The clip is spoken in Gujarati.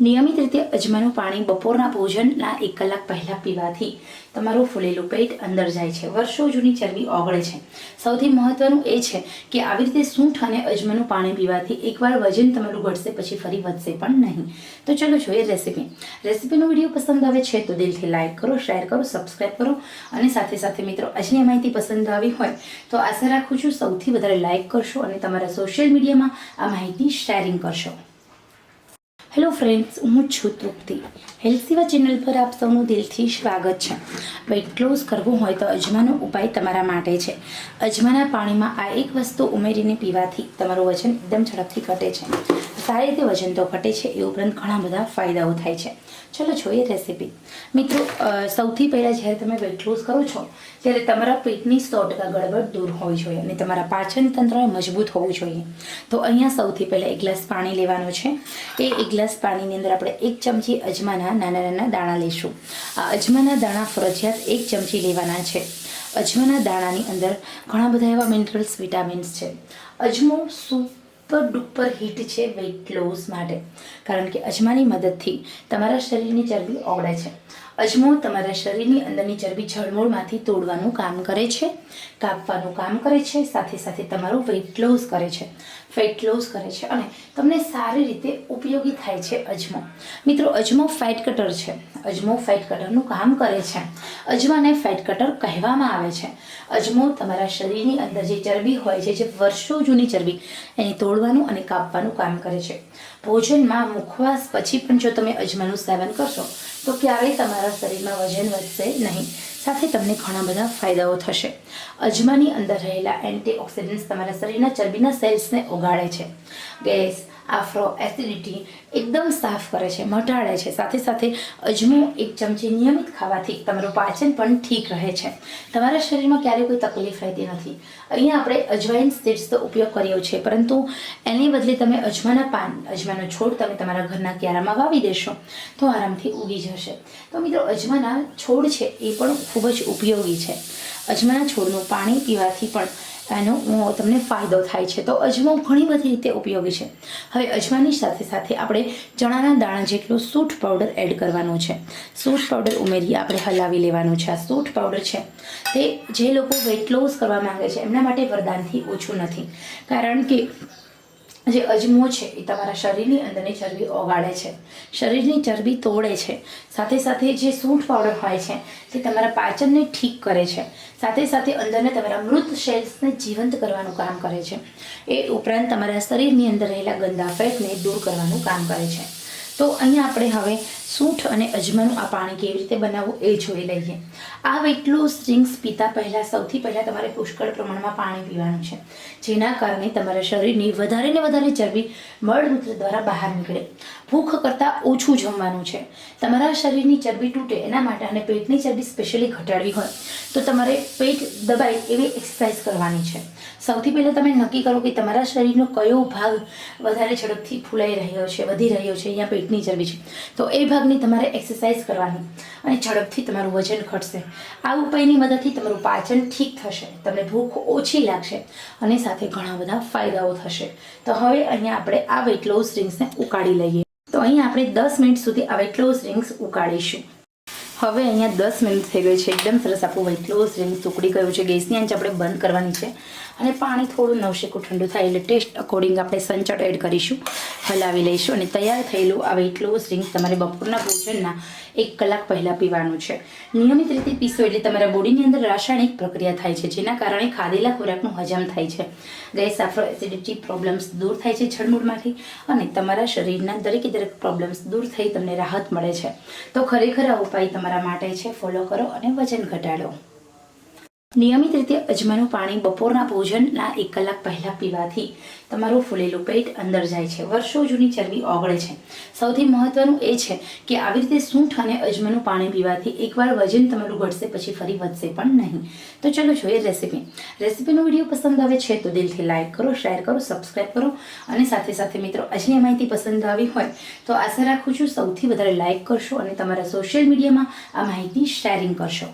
નિયમિત રીતે અજમાનું પાણી બપોરના ભોજનના એક કલાક પહેલાં પીવાથી તમારું ફૂલેલું પેટ અંદર જાય છે. વર્ષો જૂની ચરબી ઓગળે છે. સૌથી મહત્વનું એ છે કે આવી રીતે સૂંઠ અને અજમાનું પાણી પીવાથી એકવાર વજન તમારું ઘટશે પછી ફરી વધશે પણ નહીં. તો ચલો જોઈએ રેસીપી. રેસીપીનો વીડિયો પસંદ આવે છે તો દિલથી લાઇક કરો, શેર કરો સબસ્ક્રાઈબ કરો અને સાથે સાથે મિત્રો આજની માહિતી પસંદ આવી હોય તો આશા રાખું છું સૌથી વધારે લાઇક કરશો અને તમારા સોશિયલ મીડિયામાં આ માહિતી શેરિંગ કરશો. હેલો ફ્રેન્ડ્સ, હું છું તૃપ્તિ. હેલ્થ સેવા ચેનલ પર આપ સૌનું દિલથી સ્વાગત છે. વેઇટ લોસ કરવું હોય તો અજમાનો ઉપાય તમારા માટે છે. અજમાના પાણીમાં આ એક વસ્તુ ઉમેરીને પીવાથી તમારું વજન એકદમ ઝડપથી ઘટે છે. સારી રીતે વજન તો ઘટે છે, એ ઉપરાંત ઘણા બધા ફાયદાઓ થાય છે. ચલો જોઈએ રેસીપી મિત્રો સૌથી પહેલાં જ્યારે તમે વેટ લોસ કરો છો, ત્યારે તમારા પેટની સો ટકા ગડબડ દૂર હોવી જોઈએ અને તમારા પાચન તંત્ર મજબૂત હોવું જોઈએ. તો અહીંયા સૌથી પહેલાં એક ગ્લાસ પાણી લેવાનું છે. એ એક ગ્લાસ પાણીની અંદર આપણે એક ચમચી અજમાના નાના નાના દાણા લઈશું. આ અજમાના દાણા ફરજિયાત એક ચમચી લેવાના છે. અજમાના દાણાની અંદર ઘણા બધા એવા મિનરલ્સ વિટામિન્સ છે. અજમો સુપર ડુપર હિટ છે વેઇટ લોસ માટે. કારણ કે અજમાની મદદથી તમારા શરીરની ચરબી ઓગળે છે. અજમો તમારા શરીરની અંદરની ચરબી જળમૂળમાંથી તોડવાનું કામ કરે છે, કાપવાનું કામ કરે છે, સાથે સાથે તમારું વેઇટ લોસ કરે છે. ફેટ લોસ કરે છે અને તમને સારી રીતે ઉપયોગી થાય છે અજમો. મિત્રો, અજમો ફેટ કટર છે. અજમો ફેટ કટરનું કામ કરે છે. અજમાને ફેટ કટર કહેવામાં આવે છે. અજમો તમારા શરીરની અંદર જે ચરબી હોય છે, જે વર્ષો જૂની ચરબી, એને તોડવાનું અને કાપવાનું કામ કરે છે. ભોજનમાં મુખવાસ પછી પણ જો તમે અજમાનું સેવન કરશો તો ક્યારેય તમારા શરીરમાં વજન વધશે નહીં. સાથે તમને ઘણા બધા ફાયદાઓ થશે. અજમાની અંદર રહેલા એન્ટીઓક્સિડન્ટ્સ તમારા શરીરના ચરબીના સેલ્સને ઓગાળે છે. ગેસ, આફ્રો, એસિડિટી એકદમ સાફ કરે છે, મટાડે છે. સાથે સાથે અજમો એક ચમચી નિયમિત ખાવાથી તમારું પાચન પણ ઠીક રહે છે. તમારા શરીરમાં ક્યારેય કોઈ તકલીફ રહેતી નથી. અહીંયા આપણે અજવાઇન સીડ્સનો ઉપયોગ કર્યો છે, પરંતુ એની બદલે તમે અજમાના પાન, અજમાનો છોડ તમે તમારા ઘરના ક્યારામાં વાવી દેશો. તો આરામથી ઉગી જશે. તો મિત્રો, અજમાના છોડ છે, એ પણ ખૂબ જ ઉપયોગી છે. અજમાના છોડનું પાણી પીવાથી પણ એનો તમને ફાયદો થાય છે. તો અજમો ઘણી બધી રીતે ઉપયોગી છે. હવે અજમાની સાથે સાથે આપણે ચણાના દાણા જેટલો સૂઠ પાવડર એડ કરવાનો છે. સૂટ પાવડર ઉમેરી આપણે હલાવી લેવાનું છે. આ સૂઠ પાવડર છે, તે જે લોકો વેટ લોસ કરવા માંગે છે, એમના માટે વરદાનથી ઓછું નથી. કારણ કે જે અજમો છે એ તમારા શરીરની અંદરની ચરબી ઓગાળે છે. શરીરની ચરબી તોડે છે. સાથે સાથે જે સૂંઠ પાવડર હોય છે તે તમારા પાચનને ઠીક કરે છે. સાથે સાથે અંદરને તમારા મૃત શેલ્સને જીવંત કરવાનું કામ કરે છે. એ ઉપરાંત તમારા શરીરની અંદર રહેલા ગંદા ફેટને દૂર કરવાનું કામ કરે છે. તો અહીંયા આપણે હવે સૂંઠ અને અજમાનું આ પાણી કેવી રીતે બનાવવું એ જોઈ લઈએ. આ વેઇટ લોસ ડ્રિંક્સ પીતા પહેલાં સૌથી પહેલાં તમારે પુષ્કળ પ્રમાણમાં પાણી પીવાનું છે. જેના કારણે તમારા શરીરની વધારે ને વધારે ચરબી મળમૂત્ર દ્વારા બહાર નીકળે. ભૂખ કરતાં ઓછું જમવાનું છે. તમારા શરીરની ચરબી તૂટે એના માટે અને પેટની ચરબી સ્પેશિયલી ઘટાડવી હોય, તો તમારે પેટ દબાય એવી એક્સરસાઇઝ કરવાની છે. સૌથી પહેલાં તમે નક્કી કરો કે તમારા શરીરનો કયો ભાગ વધારે ઝડપથી ફૂલાઈ રહ્યો છે, વધી રહ્યો છે, અહીંયા પેટની ચરબી છે. તો એ ભાગની તમારે એક્સરસાઇઝ કરવાની અને ઝડપથી તમારું વજન ઘટશે. આ ઉપાયની મદદથી તમારું પાચન ઠીક થશે. તમને ભૂખ ઓછી લાગશે અને સાથે ઘણા બધા ફાયદાઓ થશે. તો હવે અહીંયા આપણે આ વેટ લોસ ડ્રિંક્સને ઉકાળી લઈએ. તો અહીંયા આપણે દસ મિનિટ સુધી આ વેટ લોસ ડ્રિંક્સ ઉકાળીશું. હવે અહીંયા દસ મિનિટ થઈ ગઈ છે. એકદમ સરસ આપણું વેટ લોસ ડ્રિંક્સ ઉકળી ગયું છે. ગેસની આંચ આપણે બંધ કરવાની છે. અને પાણી થોડું નવશેકું ઠંડુ થાય એટલે ટેસ્ટ અકોર્ડિંગ આપણે સંચટ એડ કરીશું. હલાવી લઈશું અને તૈયાર થયેલું આ વેટ લોસ ડ્રિંક તમારે બપોરના ભોજનના એક કલાક પહેલાં પીવાનું છે. નિયમિત રીતે પીશો એટલે તમારા બોડીની અંદર રાસાયણિક પ્રક્રિયા થાય છે, જેના કારણે ખાધેલા ખોરાકનું હજમ થાય છે. ગેસ, આફ્રો એસિડિટી પ્રોબ્લેમ્સ દૂર થાય છે જળમૂળમાંથી અને તમારા શરીરના દરેકે દરેક પ્રોબ્લેમ્સ દૂર થઈ તમને રાહત મળે છે. તો ખરેખર આ ઉપાય તમારા માટે છે. ફોલો કરો અને વજન ઘટાડો. નિયમિત રીતે અજમાનું પાણી બપોરના ભોજનના એક કલાક પહેલાં પીવાથી તમારું ફૂલેલું પેટ અંદર જાય છે. વર્ષો જૂની ચરબી ઓગળે છે. સૌથી મહત્વનું એ છે કે આવી રીતે સૂંઠ અને અજમાનું પાણી પીવાથી એકવાર વજન તમારું ઘટશે પછી ફરી વધશે પણ નહીં. તો ચલો જોઈએ રેસીપી. રેસીપીનો વીડિયો પસંદ આવે છે તો દિલથી લાઇક કરો, શેર કરો, સબસ્ક્રાઈબ કરો અને સાથે સાથે મિત્રો આજની માહિતી પસંદ આવી હોય તો આશા રાખું છું સૌથી વધારે લાઇક કરશો અને તમારા સોશિયલ મીડિયામાં આ માહિતી શેરિંગ કરશો.